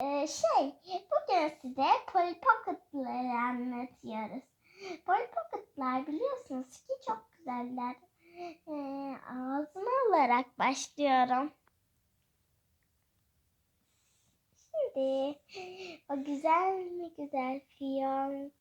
Ee, şey, bugün size Polly Pocket'ları anlatıyoruz. Polly Pocket'lar biliyorsunuz ki çok güzeller. Ee, ağzıma alarak başlıyorum. Şimdi o güzel mi güzel fiyonkunu.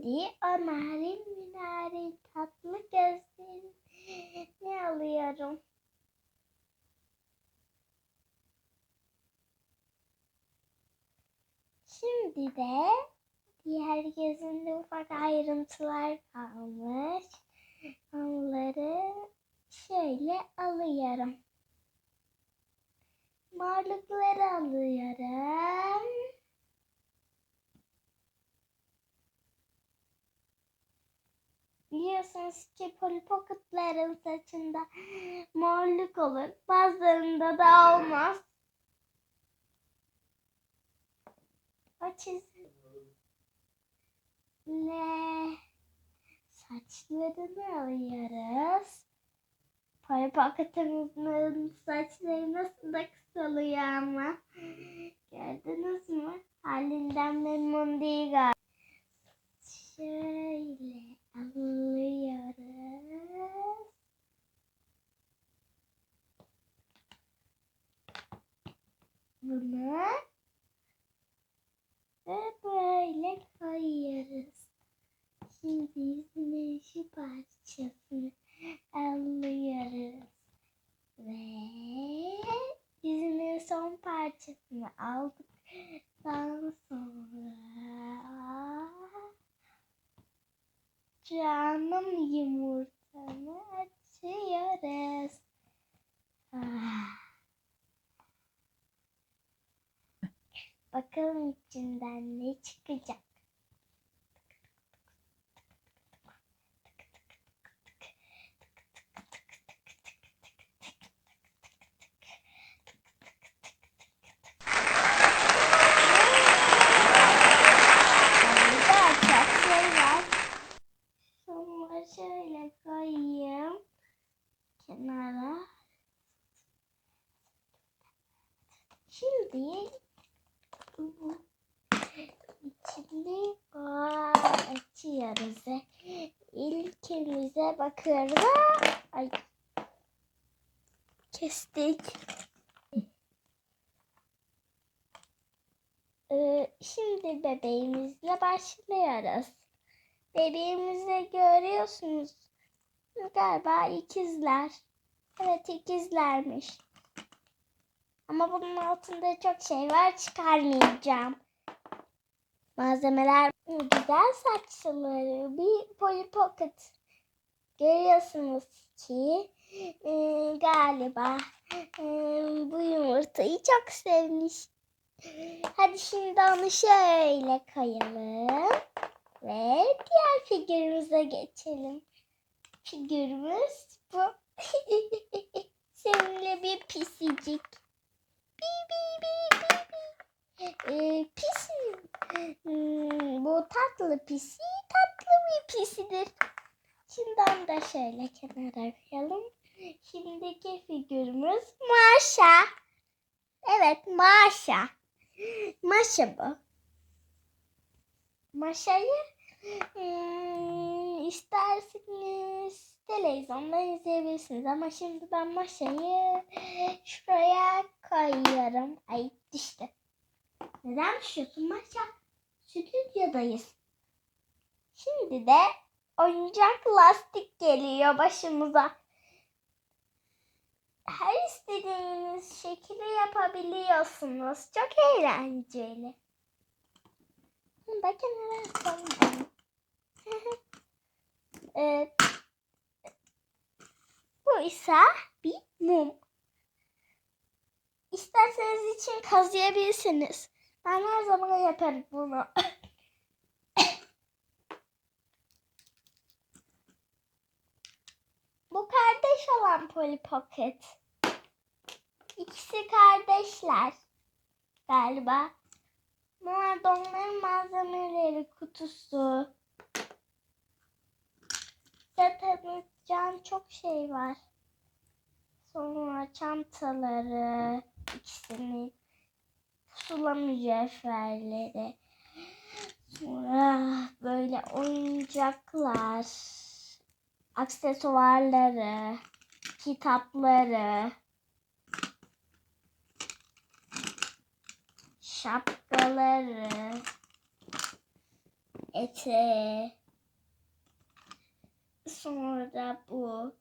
Şimdi o narin mi narin tatlı gözlerini alıyorum. Şimdi de diğer gözünde ufak ayrıntılar kalmış. Onları şöyle alıyorum. Morlukları alıyorum. Biliyorsunuz ki Polly Pocket'ların saçında morluk olur. Bazılarında da olmaz. O çizimle saçlarını alıyoruz. Polly Pocket'ımızın saçları nasıl da kısalıyor ama. Gördünüz mü? Halinden memnun değil galiba. Şöyle alıyoruz. Bunu ve böyle koyuyoruz. Şimdi yüzünün şu parçasını alıyoruz. Ve yüzünün son parçasını aldıktan sonra canım yumurtamı açıyoruz. Ah. Bakalım içinden ne çıkacak. Burada çok şey var. Şunları şöyle koyayım. Kenara. Şimdi bu içini açıyoruz. İlkimize bakıyoruz. Ay. Kestik. Ee, şimdi bebeğimizle başlıyoruz. Bebeğimizi görüyorsunuz. Galiba ikizler. Evet ikizlermiş. Ama bunun altında çok şey var çıkarmayacağım. Malzemeler güzel saçları bir Polly Pocket. Görüyorsunuz ki e, galiba e, bu yumurtayı çok sevmiş. Hadi şimdi onu şöyle koyalım. Ve diğer figürümüze geçelim. Figürümüz bu. Seninle bir pisicik. Bi. Ee, pis hmm, bu tatlı pisi tatlı bir pisidir. Şimdi onu da şöyle kenara koyalım. Şimdiki figürümüz Maşa. Evet Maşa. Maşa bu. Maşa'yı hmm, isterseniz televizyondan izleyebilirsiniz. Ama şimdi ben Maşa'yı şuraya koyuyorum. Ay düştü. Neden düşüyorsun Maşa? Stüdyodayız. Şimdi de oyuncak lastik geliyor başımıza. Her istediğiniz şekilde yapabiliyorsunuz. Çok eğlenceli. Da kenara koyalım. evet. Bu ise bir mum. İçin kazıyabilirsiniz. Ben her zaman yaparım bunu. Bu kardeş olan Polly Pocket. İkisi kardeşler galiba. Bunlar da onların malzemeleri kutusu. Daha çok şey var. Sonra çantaları, ikisini, pusula mücevherleri. Sonra böyle oyuncaklar, aksesuarları, kitapları, şapkaları, eteği. Sonra bu.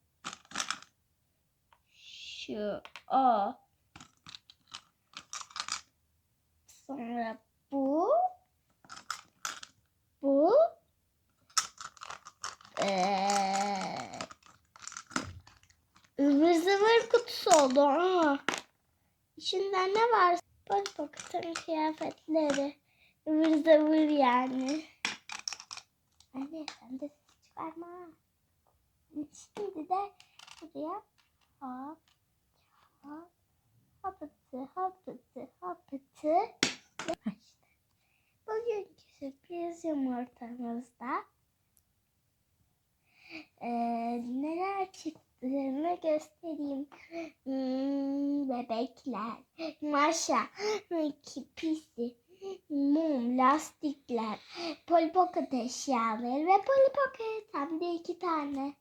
Şu o. Sonra bu. Bu. Ee, ıvır zıvır kutusu oldu. Aa, içinde ne var? Bak bakın kıyafetleri. ıvır zıvır yani. Anne sen de çıkarma. Şimdi de buraya hop hop hopıtı hopıtı hopıtı bugünkü sürpriz yumurtamızda eee, neler çıktığını göstereyim. Hmm, bebekler, maşa, kipisi, mum, lastikler, Polly Pocket eşyaları ve Polly Pocket hem de iki tane.